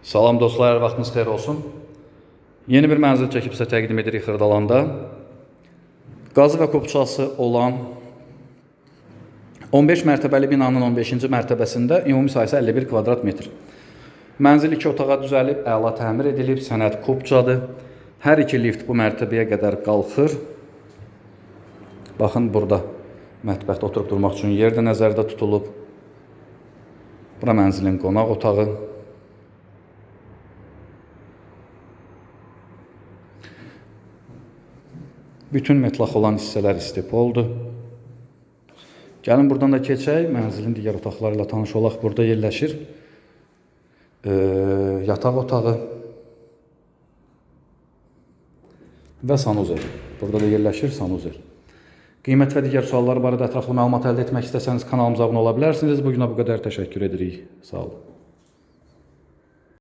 Salam dostlar, hər vaxtınız xeyir olsun. Yeni bir mənzil çəkib sizə təqdim edirik Xırdalanda. Qazı və kopçası olan 15 mərtəbəli binanın 15-ci mərtəbəsində ümumi sahəsi 51 kvadrat metr. Mənzil iki otağa düzəlib, əla təmir edilib, sənəd kopçadır. Hər iki lift bu mərtəbəyə qədər qalxır. Baxın burada mətbəxdə oturub durmaq üçün yer də nəzərdə tutulub. Bura mənzilin qonaq otağı. Bütün metlaq olan hissələr istipoldur. Gəlin buradan da keçək. Mənzilin digər otaqları ilə tanış olaq. Burada yerləşir e, yataq otağı və sanuzel. Burada da yerləşir sanuzel. Qiymət və digər suallar barədə ətraflı məlumat əldə etmək istəsəniz kanalımıza abunə ola bilərsiniz. Bu günə bu qədər təşəkkür edirik. Sağ olun.